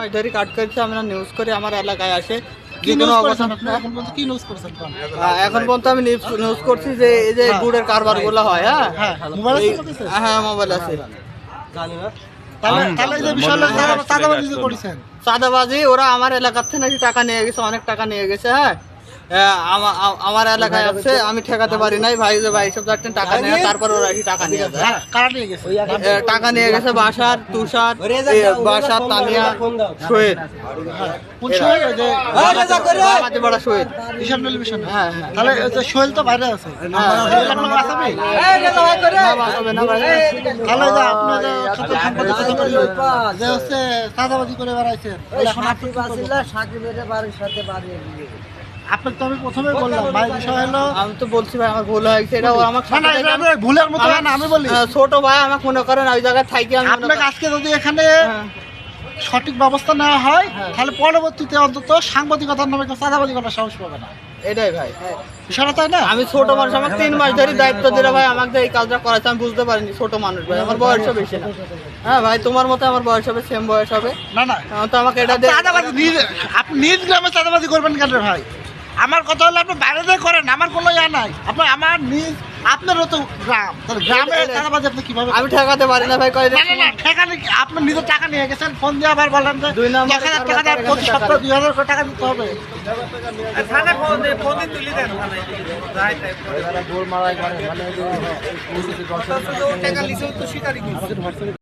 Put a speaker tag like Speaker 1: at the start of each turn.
Speaker 1: মাস ধরে কাট করছে আমরা নিউজ করে আমার এলাকায় আসে।
Speaker 2: কি নিউজ করেছেন আপনি? এখন পর্যন্ত কি নিউজ করেছেন
Speaker 1: এখন পর্যন্ত আমি নিউজ নিউজ করছি যে এই যে
Speaker 2: হ্যাঁ।
Speaker 1: গুড়ের কারবারগুলো হয়? হ্যাঁ
Speaker 2: হ্যাঁ। মোবাইল আছে কাছে?
Speaker 1: হ্যাঁ মোবাইল আছে।
Speaker 2: তাহলে তাহলে এই যে বিষয়টা যারা চাঁদাবাজি
Speaker 1: ওরা আমার এলাকার থেকে নাকি টাকা নিয়ে গেছে অনেক টাকা নিয়ে গেছে হ্যাঁ? আমার এলাকায় আছে আমি ঠেকাতে পারি নাই ভাই যে ভাই সব যাচ্ছেন টাকা নিয়ে তারপর ওরা টাকা নিয়ে যায়
Speaker 2: হ্যাঁ কারা নিয়ে গেছে
Speaker 1: টাকা নিয়ে গেছে বাসার তুষার বাসার তানিয়া শোয়েদ হ্যাঁ হ্যাঁ
Speaker 2: আপনার আপনাকে তো আমি প্রথমে বললাম ভাই বিষয় হলো
Speaker 1: আমি তো বলছি ভাই আমার ভুল হয়েছে এটা আমার
Speaker 2: ভুলের মতো হয় না আমি বলি।
Speaker 1: ছোট ভাই আমাকে মনে করেন ওই জায়গায় থাকি আমি
Speaker 2: আজকে যদি এখানে
Speaker 1: হ্যাঁ।
Speaker 2: সঠিক ব্যবস্থা নেওয়া হয়
Speaker 1: হ্যাঁ।
Speaker 2: তাহলে পরবর্তীতে অন্তত সাংবাদিকতার নামে কেউ চাঁদাবাজি করার সাহস পাবে না।
Speaker 1: এটাই ভাই।
Speaker 2: বিষয়টা তাই না?
Speaker 1: আমি ছোট মানুষ আমাকে তিন মাস ধরে দায়িত্ব দিলে ভাই আমাকে এই কাজটা করাচ্ছে আমি বুঝতে পারিনি ছোট মানুষ ভাই আমার বয়সও বেশি না। হ্যাঁ ভাই তোমার মতো আমার বয়স হবে সেম বয়স হবে?
Speaker 2: না না।
Speaker 1: তো আমাকে এটা
Speaker 2: আপনি নিজ গ্রামে চাঁদাবাজি করবেন কেন ভাই? আমার কথা হলো আপনি বাইরে করেন আমার কোনো ইয়া নাই। আপনি আমার নিজ আপনারও তো গ্রাম। তাহলে গ্রামে
Speaker 1: টাকা
Speaker 2: চাঁদাবাজি আপনি কীভাবে
Speaker 1: আমি ঠেকাতে পারি না ভাই কয়েক
Speaker 2: না না না আপনার নিজের টাকা নিয়ে গেছেন ফোন দিয়ে আবার বলেন যে
Speaker 1: দুই নম্বরে
Speaker 2: এক হাজার টাকা দেন প্রতি সপ্তাহে দুই হাজার করে টাকা দিতে হবে।